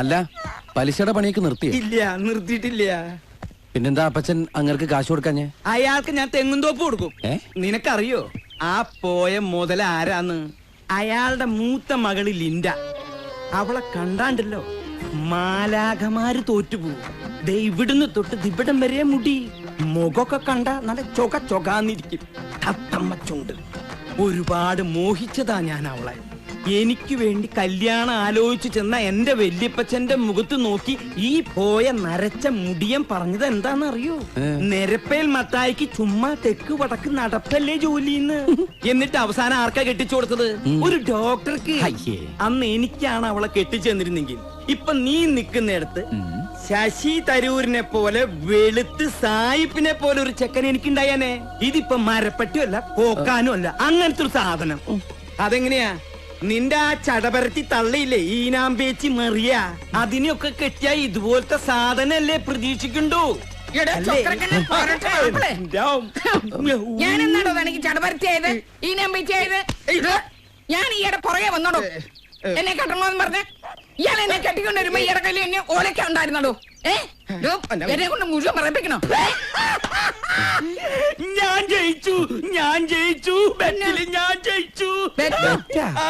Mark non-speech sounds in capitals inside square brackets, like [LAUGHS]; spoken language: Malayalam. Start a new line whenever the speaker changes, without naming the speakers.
അല്ല പലിശയുടെ പണിയൊക്കെ നിർത്തി
ഇല്ല നിർത്തിയിട്ടില്ല.
പിന്നെന്താ അപ്പച്ചൻ അങ്ങർക്ക് കാശ് കൊടുക്കാഞ്ഞേ?
അയാൾക്ക് ഞാൻ തെങ്ങും തോപ്പ്
കൊടുക്കും.
നിനക്കറിയോ? ആ പോയ മുതൽ ആരാന്ന്? അയാളുടെ മൂത്ത മകൾ ലിൻഡ. അവളെ കണ്ടാണ്ടല്ലോ? മാലാഖമാര് തോറ്റുപോകും. ദേ ഇവിടുന്ന് തൊട്ട് ദിവിടം വരെ മുടി. മുഖമൊക്കെ കണ്ട നല്ല ചൊക ചൊകാന്നിരിക്കും. ഒരുപാട് മോഹിച്ചതാ ഞാൻ അവളെ. എനിക്ക് വേണ്ടി കല്യാണം ആലോചിച്ചു ചെന്ന എന്റെ വല്യപ്പച്ചന്റെ മുഖത്ത് നോക്കി ഈ പോയ നരച്ച മുടിയം പറഞ്ഞത് എന്താണെന്നറിയോ? നിരപ്പേൽ മത്തായിക്ക് ചുമ്മാ തെക്ക് വടക്ക് നടപ്പല്ലേ ജോലിന്ന് [LAUGHS] എന്നിട്ട് അവസാനം ആർക്കാ കെട്ടിച്ചു കൊടുത്തത്? ഒരു ഡോക്ടർക്ക്. അന്ന് എനിക്കാണ് അവളെ കെട്ടിച്ചു തന്നിരുന്നെങ്കിൽ. ഇപ്പൊ നീ നിൽക്കുന്നിടത്ത് ശശി തരൂരിനെ പോലെ വെളുത്ത് സായിപ്പിനെ പോലെ ഒരു ചെക്കൻ എനിക്കുണ്ടായാനേ. ഇതിപ്പോ മരപ്പട്ടിയല്ല കോക്കാനും അല്ല അങ്ങനത്തെ ഒരു സാധനം. അതെങ്ങനെയാ? നിന്റെ ആ ചടപരത്തി തള്ളിയില്ലേ ഈനാമ്പേച്ചി മറിയ? അതിനെയൊക്കെ കെട്ടിയ ഇതുപോലത്തെ സാധനല്ലേ പ്രതീക്ഷിക്കണ്ടോ?
ഞാൻ എന്നാണോ തനിക്ക് ചടപരത്തിയായത്? ഈ നമ്പിച്ചായത് ഞാൻ ഇടെ പുറകെ വന്നോടോ? എന്നെ കെട്ടണോന്ന് പറഞ്ഞ ഇയാൾ എന്നെ കെട്ടിക്കൊണ്ട് വരുമ്പോ ഈയിടെ കല്ലി എന്നെ ഓലൊക്കെ ഉണ്ടായിരുന്നോ എന്നെ കൊണ്ട് മുഴുവൻ പറയിപ്പിക്കണോ?
ഞാൻ ജയിച്ചു ഞാൻ ജയിച്ചു. ബെറ്റിൽ ഞാൻ ജയിച്ചു
ബെറ്റോ?
ആ